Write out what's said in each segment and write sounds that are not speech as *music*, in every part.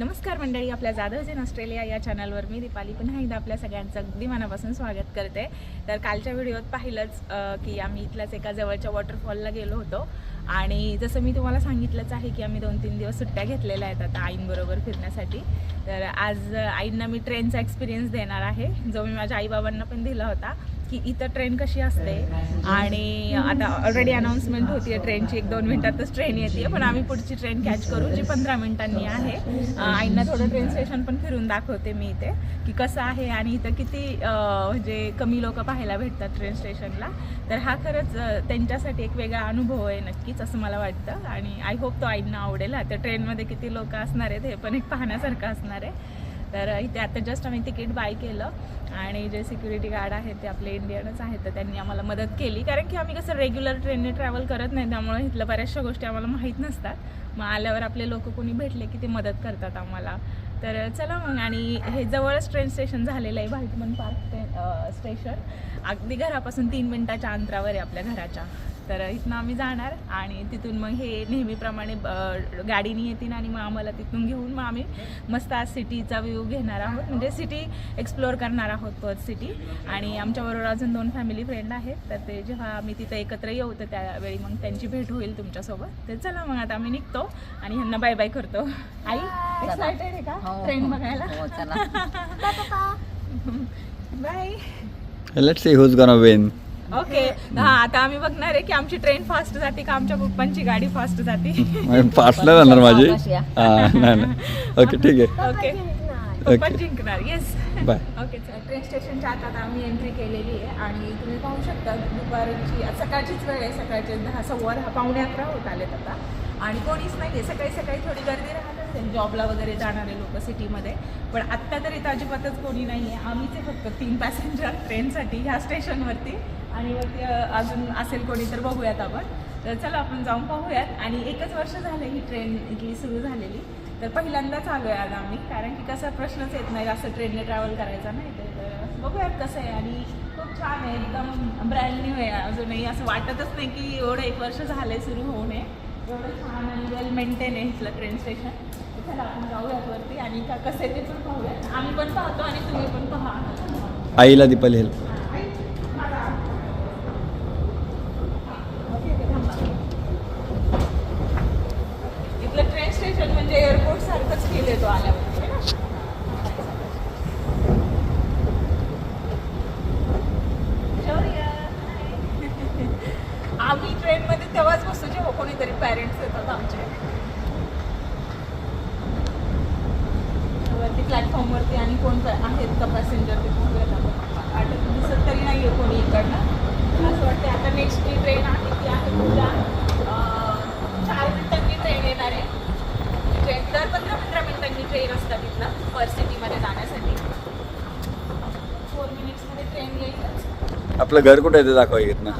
नमस्कार मंडळी आपल्या जाधव इन ऑस्ट्रेलिया या चॅनलवर मी दीपाली. पुन्हा एकदा आपल्या सगळ्यांचं अगदी मनापासून स्वागत करते. तर कालच्या व्हिडिओत पाहिलंच की आम्ही इथल्याच एका जवळच्या वॉटरफॉलला गेलो होतो. आणि जसं मी तुम्हाला सांगितलंच आहे की आम्ही दोन तीन दिवस सुट्ट्या घेतलेल्या आहेत आता आईंबरोबर फिरण्यासाठी. तर आज आईंना मी ट्रेनचा एक्सपिरियन्स देणार आहे जो मी माझ्या आईबाबांना पण दिला होता. की इथं ट्रेन कशी असते? आणि आता ऑलरेडी अनाऊन्समेंट होती आहे ट्रेनची एक दोन मिनिटातच ट्रेन येते पण आम्ही पुढची ट्रेन कॅच करू जी पंधरा मिनिटांनी आहे. आईंना थोडं ट्रेन स्टेशन पण फिरून दाखवते मी इथे की कसं आहे आणि इथं किती म्हणजे कमी लोक पाहायला भेटतात ट्रेन स्टेशनला तर हा खरंच त्यांच्यासाठी एक वेगळा अनुभव आहे नक्कीच असं मला वाटतं. आणि आय होप तो आईंना आवडेल. आता ट्रेनमध्ये किती लोक असणार आहेत हे पण एक पाहण्यासारखं असणार आहे. तर इथे आता जस्ट आम्ही तिकीट बाय केलं. आणि जे सिक्युरिटी गार्ड आहेत ते आपले इंडियनच आहेत तर त्यांनी आम्हाला मदत केली. कारण की आम्ही कसं रेग्युलर ट्रेनने ट्रॅव्हल करत नाही त्यामुळे इथल्या बऱ्याचशा गोष्टी आम्हाला माहीत नसतात. मग आल्यावर आपले लोक कोणी भेटले की ते मदत करतात आम्हाला. तर चला मग आणि हे जवळच ट्रेन स्टेशन झालेलं आहे व्हाईटमन पार्क ट्रेन स्टेशन अगदी घरापासून तीन मिनटाच्या अंतरावर आहे आपल्या घराच्या. तर इथनं आम्ही जाणार आणि तिथून मग हे नेहमीप्रमाणे गाडीने येतील आणि मग आम्हाला तिथून घेऊन मग आम्ही मस्त आज सिटीचा व्ह्यू घेणार आहोत. म्हणजे सिटी एक्सप्लोअर करणार आहोत पर्थ सिटी आणि आमच्याबरोबर अजून दोन फॅमिली फ्रेंड आहेत. तर ते जेव्हा आम्ही तिथं एकत्र येऊ तर त्यावेळी मग त्यांची भेट होईल तुमच्यासोबत. तर चला मग आता आम्ही निघतो आणि ह्यांना बाय बाय करतो. आई एक्सायटेड आहे का? ट्रेन हो. बघायला? हो चला. Bye let's see who's gonna win okay. हा आता आम्ही बघणार आहे की आमची ट्रेन फास्ट जाते का आमच्या पप्पांची गाडी फास्ट जाते. फासला जाणार माझी. हा ओके ठीक आहे. *laughs* ओके. पप्पा जिंकणार. Yes bye. *laughs* ओके चला. ट्रेन स्टेशनच्या आत आता आम्ही एंट्री केलेली आहे आणि तुम्ही पाहू शकता दुपारची सकाळचीच वेळ आहे. सकाळचे दहा सव्वा दहा पावणे अकरा होत आलेत आता. आणि कोणीच नाही आहे सकाळी सकाळी थोडी गर्दी राहत असेल. जॉबला वगैरे जाणारे लोक सिटीमध्ये. पण आत्ता तरी इथं अजिबातच कोणी नाही आहे आम्हीच फक्त तीन पॅसेंजर ट्रेनसाठी ह्या स्टेशनवरती आणि वरती अजून असेल कोणी तर बघूयात आपण. तर चला आपण जाऊन पाहूयात. आणि एकच वर्ष झालं ही ट्रेन इथली सुरू झालेली. तर पहिल्यांदाच आलो आहे आज आम्ही कारण की कसा प्रश्नच येत नाही असं ट्रेनने ट्रॅव्हल करायचा नाही. तर बघूयात कसं आहे. आणि खूप छान आहे एकदम ब्रँड न्यू आहे. अजूनही असं वाटतच नाही की एवढं एक वर्ष झालं आहे सुरू होऊ नये एवढं छान आणि वेल मेंटेन आहे इथलं ट्रेन स्टेशन चला आपण जाऊयात वरती. आणि का कसं आहे ते पण पाहूयात. आम्ही पण पाहतो आणि तुम्ही पण पहा. आईला दीपाली हेल्प इथलं ट्रेन स्टेशन म्हणजे एअरपोर्ट सारखंच फील येतो आल्यावर है ना? शौर्य, hi. आम्ही ट्रेनमध्ये तेव्हाच बसतो जेव्हा कोणीतरी पॅरेंट्स येतात आमचे वरती प्लॅटफॉर्मवरती आणि कोण आहेत का पॅसेंजर ते बघूयात आपण वाटत दिसत तरी नाही आहे कोणी इकडनं. असं वाटतं आता नेक्स्ट जी ट्रेन आहे ती आहे तुझ्या चार मिनिटांनी ट्रेन येणार आहे. ट्रेन दर पंधरा पंधरा मिनिटांनी ट्रेन असतात तिथनं पर सिटीमध्ये जाण्यासाठी. फोर मिनिट्समध्ये ट्रेन येईल. आपलं घर कुठे आहे ते दाखवा इथनं.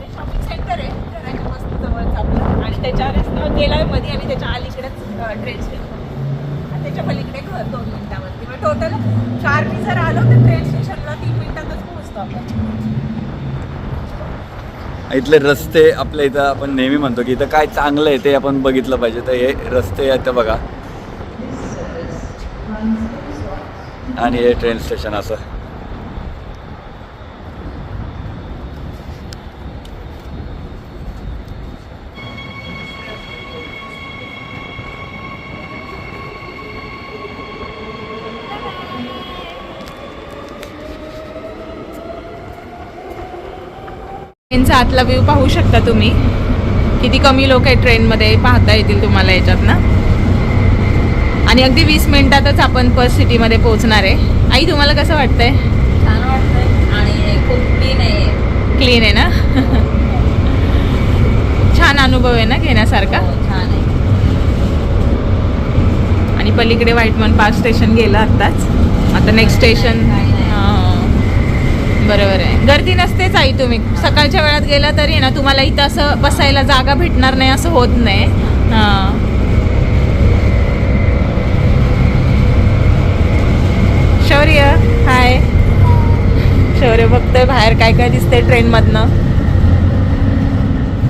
ते शॉपिंग सेंटर आहे. घराच्या मस्त जवळच आपलं. आणि त्याच्या रस्त्यावर गेला मध्ये आणि त्याच्या अलीकडेच ट्रेन स्टेशन त्याच्या पलीकडे घर दोन मिनिटावरती मग टोटल चारनी जर आलो तर ट्रेन स्टेशनला तीन मिनिटातच पोहोचतो आपण. इथले रस्ते आपल्या इथं आपण नेहमी म्हणतो की इथं काय चांगलं आहे ते आपण बघितलं पाहिजे. तर हे रस्ते आहेत ते बघा. आणि हे ट्रेन स्टेशन असं. ट्रेनचा आतला व्ह्यू पाहू शकता तुम्ही. किती कमी लोक आहेत ट्रेनमध्ये पाहता येतील तुम्हाला याच्यात ना आणि अगदी वीस मिनिटातच आपण पर्स सिटीमध्ये पोहोचणार आहे. आई तुम्हाला कसं वाटतंय? छान वाटतंय. आणि खूप क्लीन आहे. क्लीन आहे ना? छान अनुभव आहे ना घेण्यासारखा? हो, छान आहे. आणि पलीकडे व्हाईटमन पार्क स्टेशन गेलं आत्ताच आता नेक्स्ट स्टेशन बरोबर आहे. गर्दी नसतेच आई तुम्ही. सकाळच्या वेळात गेला तरी ना तुम्हाला इथं असं बसायला जागा भेटणार नाही असं होत नाही. हां. शौर्य हाय. शौर्य बघतोय बाहेर काय काय दिसतंय ट्रेनमधनं.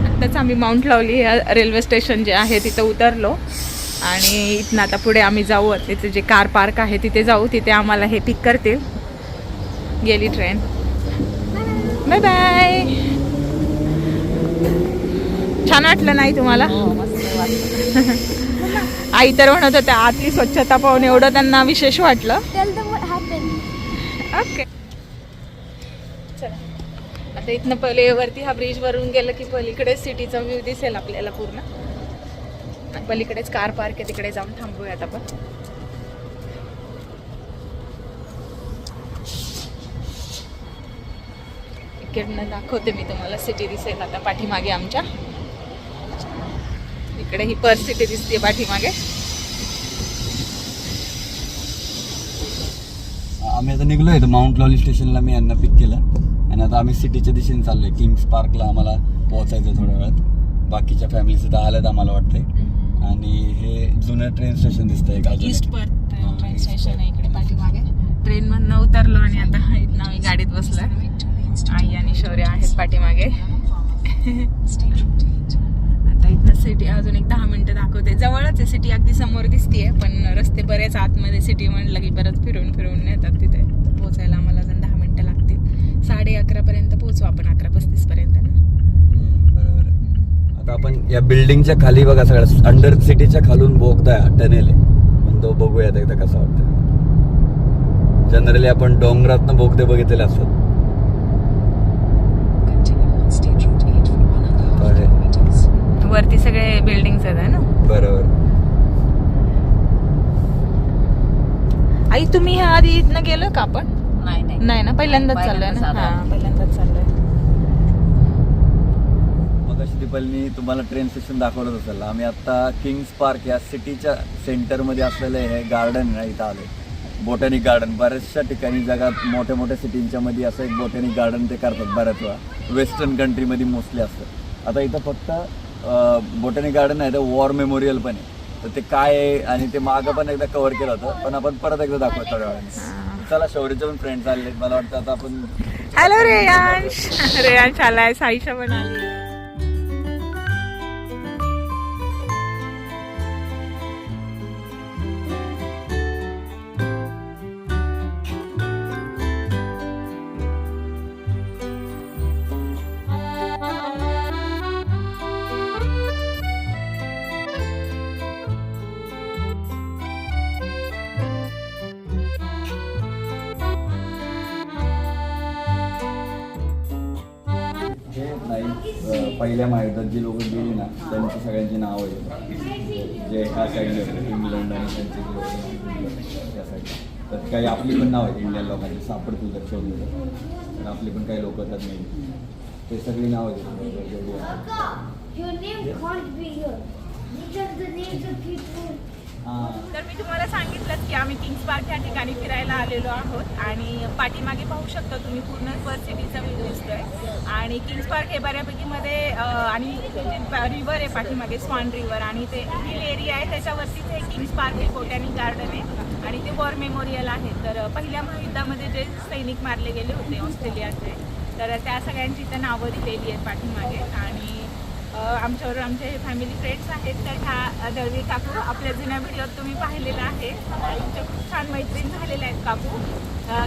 आत्ताच आम्ही माउंट लावली या रेल्वे स्टेशन जे आहे तिथं उतरलो. आणि इथनं आता पुढे आम्ही जाऊ. तिथे जे कार पार्क आहे तिथे जाऊ. तिथे आम्हाला हे पिक करतील. गेली ट्रेन. बाय बाय छान वाटलं नाही तुम्हाला? हो *laughs* आई तर म्हणत होत्या आतली स्वच्छता पाहून एवढं त्यांना विशेष वाटलं. ओके चला. आता इथनं पहिले वरती हा ब्रिज वरून गेलं की पलीकडे सिटीचा व्ह्यू दिसेल आपल्याला पूर्ण. पलीकडेच कार पार्क आहे तिकडे जाऊन थांबूयात आपण. इकडनं दाखवते मी तुम्हाला. सिटी दिसेल आता पाठीमागे आमच्या. इकडे ही पर सिटी दिसते पाठीमागे. आम्ही आता निघलो आहे माउंट लॉली स्टेशनला मी यांना पिक केलं. आणि आता आम्ही सिटीच्या दिशेने चाललोय. किंग्स पार्कला आम्हाला पोहोचायचं थोड्या वेळात. बाकीच्या फॅमिली सुद्धा आल्यात आम्हाला वाटतंय. आणि हे जुनं ट्रेन स्टेशन दिसतंय ईस्ट. पर्थ हा, ट्रेन स्टेशन आहे इकडे पाठीमागे. ट्रेन मधनं उतरलो आणि आता आम्ही गाडीत बसलोय. आई आणि शौर्य आहेत पाठीमागे. आता इथं सिटी अजून एक दहा मिनिटं दाखवते. जवळच आहे सिटी अगदी समोर दिसतीये पण रस्ते बरेच आतमध्ये सिटी म्हणलं की परत फिरून फिरून नेतात तिथे. पोहोचायला आम्हाला अजून दहा मिनिटं लागतील. साडे अकरा पर्यंत पोहोचू आपण अकरा पस्तीस पर्यंत ना? बरोबर आता आपण या बिल्डिंगच्या खाली बघा सगळ्या अंडर सिटीच्या खालून बोगदा टनेल आहे. पण तो बघूयात एकदा कसं वाटतं जनरली आपण डोंगरातनं बोगदे बघितलेले असतात. वरती सगळे बिल्डिंग्स आहेत है ना? बरोबर. आई तुम्ही ह्या आधी इथनं गेलो का आपण? नाही नाही. नाही ना पहिल्यांदाच चाललोय ना. हा पहिल्यांदाच चाललोय. मग अशी दीपालीनी तुम्हाला ट्रेन स्टेशन दाखवलं असेल आम्ही आता किंग्स पार्क या सिटीच्या सेंटरमध्ये असलेलं हे गार्डन आहे इथं आलोय. बोटॅनिक गार्डन बऱ्याचशा ठिकाणी जगात मोठ्या मोठ्या सिटींच्या मध्ये असं एक बोटॅनिक गार्डन ते करतात बऱ्याच वेळा. वेस्टर्न कंट्रीमध्ये मोस्टली असतं. आता इथं फक्त बोटॅनिक गार्डन आहे तर वॉर मेमोरियल पण आहे. तर ते काय आहे आणि ते मागं पण एकदा कव्हर केलं होतं पण आपण परत एकदा दाखवतो थोड्या वेळाने चला शौर्यचे पण फ्रेंड्स आले मला वाटतं आता आपण हॅलो रेयांश रेयांश आलाय साईशा पण आली. पहिल्या महायुद्धात जी लोक गेली ना त्यांची सगळ्यांची नाव आहेत. जे ह्या साईडला इंग्लंड आणि त्यांचे जे होते त्या साईडला तर काही आपली पण नाव आहेत इंडियन लोकांची. सापडतील तर शोधली तर. तर आपली पण काही लोक त्यात नाही ते सगळी नाव आहेत. तर मी तुम्हाला सांगितलंच की आम्ही किंग्स पार्क या ठिकाणी फिरायला आलेलो आहोत आणि पाठीमागे पाहू शकता तुम्ही पूर्ण पर सिटीचा व्ह्यू दिसतोय. आणि किंग्स पार्क हे बऱ्यापैकी मध्ये आणि रिव्हर आहे पाठीमागे स्वान रिव्हर आणि ते हिल एरिया आहे त्याच्यावरतीच हे किंग्स पार्क हे बोटॅनिक गार्डन आहे आणि ते वॉर मेमोरियल आहे. तर पहिल्या महायुद्धामध्ये जे सैनिक मारले गेले होते ऑस्ट्रेलियाचे तर त्या सगळ्यांची इथं नावं दिलेली आहेत पाठीमागे. आणि आमच्यावर आमचे फॅमिली फ्रेंड्स आहेत तर ह्या दळवी काकू आपल्या जुन्या व्हिडिओत तुम्ही पाहिलेला आहे. आमच्या खूप छान मैत्रीण झालेल्या आहेत काकू.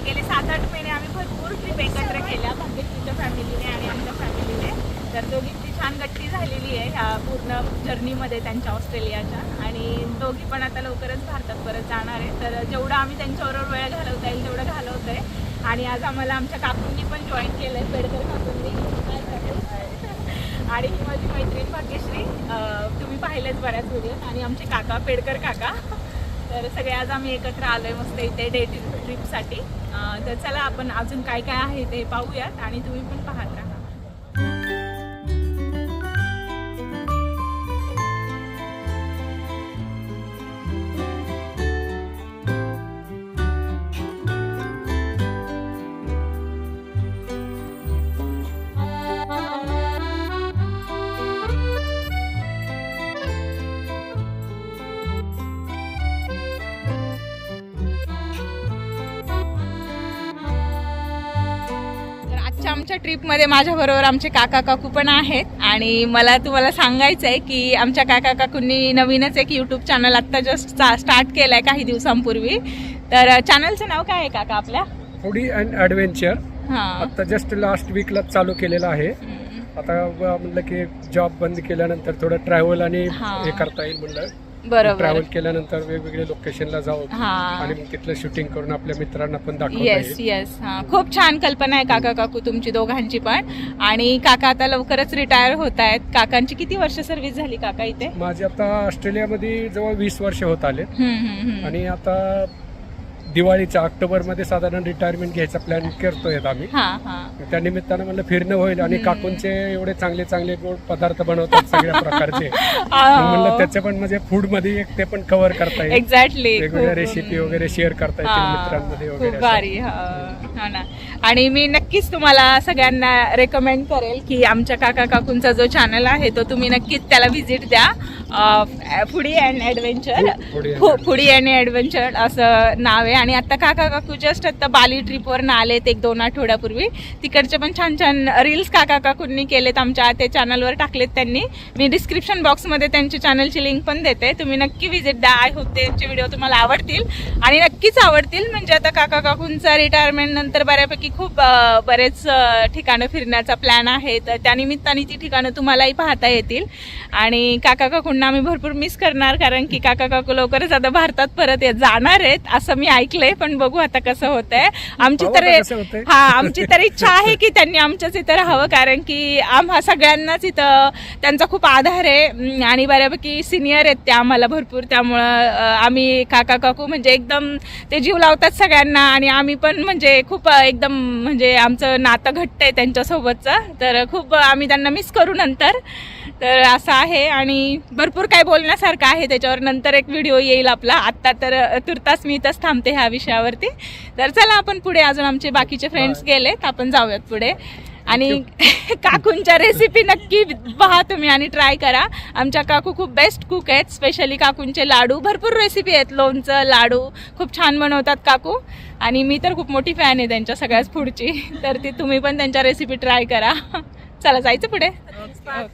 गेले सात आठ महिने आम्ही भरपूर ट्रिप एकत्र केल्या भाग्यश्रीच्या फॅमिलीने आणि आमच्या फॅमिलीने तर दोघींची छान गट्टी झालेली आहे ह्या पूर्ण जर्नीमध्ये त्यांच्या ऑस्ट्रेलियाच्या. आणि दोघी पण आता लवकरच भारतात परत जाणार आहे तर जेवढं आम्ही त्यांच्याबरोबर वेळ घालवता येईल तेवढं घालवत आहे आणि आज आम्हाला आमच्या काकूंनी पण जॉईन केलं आहे पेडकर काकूंनी. आणि ही माझी मैत्रीण भाग्यश्री तुम्ही पाहिलेच बऱ्याच व्हिडिओ आणि आमचे काका पेडकर काका. तर सगळे आज आम्ही एकत्र आलो आहे मस्त इथे डे ट्रिपसाठी तर चला आपण अजून काय काय आहे ते पाहूयात आणि तुम्ही पण पाहत. राहा आमच्या ट्रिपमध्ये माझ्याबरोबर आमचे काका काकू पण आहेत. आणि मला तुम्हाला सांगायचं आहे की आमच्या काका काकूंनी नवीनच एक यूट्यूब चॅनल आत्ता जस्ट स्टार्ट केलं आहे काही दिवसांपूर्वी. तर चॅनलचं नाव काय आहे काका आपल्या? फुडी अँड ॲडव्हेंचर हां. आता जस्ट लास्ट वीकला चालू केलेलं आहे. आता म्हणलं की जॉब बंद केल्यानंतर थोडं ट्रॅव्हल आणि हा. हे करता येईल म्हणलं. बरोबर. ट्रॅव्हल केल्यानंतर वेगवेगळे लोकेशनला जाऊ हा. आणि मग तिथलं शूटिंग करून आपल्या मित्रांना पण दाखवता येस येईल. येस हां. खूप छान कल्पना आहे काका काकू तुमची दोघांची पण. आणि काका आता लवकरच रिटायर होत आहेत. काकांची किती वर्ष सर्व्हिस झाली काका इथे? माझे आता ऑस्ट्रेलियामध्ये जवळ वीस वर्ष होत आले हम्म, हम्म, हम्म. आणि आता दिवाळीच्या ऑक्टोबरमध्ये साधारण रिटायरमेंट घ्यायचा प्लॅन करतोय आम्ही. हां हां. त्या निमित्तानं म्हणलं फिरणं होईल आणि काकूंचे एवढे चांगले चांगले गोड पदार्थ बनवतात सगळ्या प्रकारचे. मग *laughs* म्हणलं त्याचे पण म्हणजे फूडमध्ये एक ते पण कव्हर करता येईल. एक्झॅक्टली वेगवेगळ्या रेसिपी वगैरे शेअर करता येतील मित्रांमध्ये वगैरे असं. भारी हा. हा ना. आणि मी नक्कीच तुम्हाला सगळ्यांना रेकमेंड करेल की आमच्या काका काकूंचा जो चॅनल आहे तो तुम्ही नक्कीच त्याला व्हिजिट द्या. Foodie and adventure foodie and adventure असं नाव आहे. आणि आता काका काकू जस्ट आता बाली ट्रिपवर आलेत एक दोन आठवड्यापूर्वी. तिकडचे पण छान छान रील्स काका काकूंनी केलेत आमच्या त्या चॅनलवर टाकलेत त्यांनी. मी डिस्क्रिप्शन बॉक्समध्ये त्यांच्या चॅनलची लिंक पण देते. तुम्ही नक्की व्हिजिट द्या. आय होप त्यांचे व्हिडिओ तुम्हाला आवडतील. आणि नक्कीच आवडतील. म्हणजे आता काका काकूंचा रिटायरमेंट नंतर बऱ्यापैकी खूप बरेच ठिकाणं फिरण्याचा प्लॅन आहे. तर त्यानिमित्ताने ती ठिकाणं तुम्हालाही पाहता येतील. आणि काका काकूंना आम्ही भरपूर मिस करणार कारण की काका काकू लवकरच आता भारतात परत येत जाणार आहेत असं मी ऐकलंय. पण बघू आता कसं होतंय. आमची पाहू तर. हा आमची तर इच्छा *laughs* आहे की त्यांनी आमच्याच इथं राहावं कारण की आम्हा सगळ्यांनाच इथं त्यांचा खूप आधार आहे. आणि बऱ्यापैकी सिनियर आहेत त्या आम्हाला भरपूर. त्यामुळं आम्ही काका काकू म्हणजे एकदम ते जीव लावतात सगळ्यांना. आणि आम्ही पण म्हणजे खूप अं, एकदम म्हणजे आमचं नातं घट्ट आहे त्यांच्यासोबतचं. तर खूप आम्ही त्यांना मिस करू नंतर. तर असं आहे आणि भरपूर काय बोलण्यासारखं आहे त्याच्यावर. नंतर एक व्हिडिओ येईल आपला. आत्ता तर तुर्तास मी इथंच थांबते ह्या विषयावरती. तर चला आपण पुढे अजून आमचे बाकीचे फ्रेंड्स गेलेत. आपण जाऊयात पुढे. आणि *laughs* काकूंच्या रेसिपी नक्की पहा तुम्ही आणि ट्राय करा. आमच्या काकू खूप बेस्ट कुक आहेत स्पेशली काकूंचे लाडू. भरपूर रेसिपी आहेत लोणचं लाडू. खूप छान बनवतात काकू. आणि मी तर खूप मोठी फॅन आहे त्यांच्या सगळ्याच फूडची *laughs* तर ती तुम्ही पण त्यांच्या रेसिपी ट्राय करा. *laughs* चला जायचं पुढे.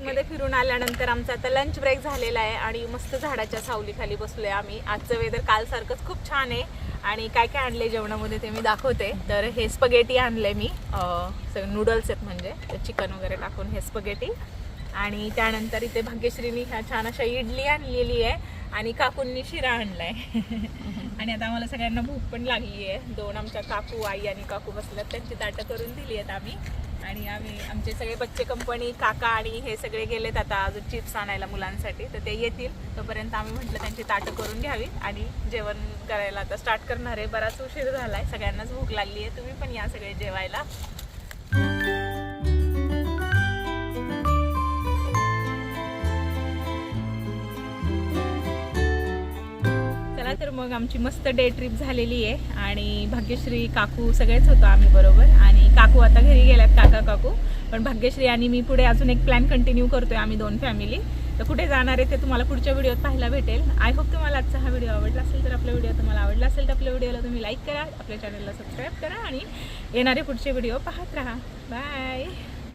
मध्ये फिरून आल्यानंतर आमचा आता लंच ब्रेक झालेला आहे आणि मस्त झाडाच्या सावलीखाली बसलोय आम्ही. आजचं वेदर काल सारखंच खूप छान आहे. आणि काय काय आणले जेवणामध्ये ते मी दाखवते. तर हे स्पगेटी आणले मी. सगळे नूडल्स आहेत म्हणजे. चिकन वगैरे टाकून हे स्पगेटी आणि त्यानंतर इथे भाग्यश्रीनी ह्या छान अशा इडली आणलेली आहे. आणि काकूंनी शिरा आणलाय. *laughs* आणि आता आम्हाला सगळ्यांना भूक पण लागली आहे दोन आमच्या काकू आई आणि काकू बसल्यात. त्यांची ताटं करून दिली आहेत आम्ही. आणि आम्ही आमचे सगळे बच्चे कंपनी काका आणि हे सगळे गेलेत आता अजून चिप्स आणायला मुलांसाठी. तर ते येतील. तोपर्यंत आम्ही म्हटलं त्यांची ताटं करून घ्यावी आणि जेवण करायला आता स्टार्ट करणार आहे. बराच उशीर झालाय. सगळ्यांनाच भूक लागली आहे तुम्ही पण या सगळे जेवायला. तर मग आमची मस्त डे ट्रिप झालेली आहे. आणि भाग्यश्री काकू सगळेच होतो आम्ही बरोबर. आणि काकू आता घरी गेल्यात काका काकू. पण भाग्यश्री आणि मी पुढे अजून एक प्लॅन कंटिन्यू करतोय आम्ही दोन फॅमिली तर कुठे जाणार आहे ते तुम्हाला पुढच्या व्हिडिओत पाहायला भेटेल. आय होप तुम्हाला आजचा हा व्हिडिओ आवडला असेल तर आपला व्हिडिओ तुम्हाला आवडला असेल तर आपल्या व्हिडिओला तुम्ही लाईक करा आपल्या चॅनलला सबस्क्राईब करा आणि येणारे पुढचे व्हिडिओ पाहत राहा. बाय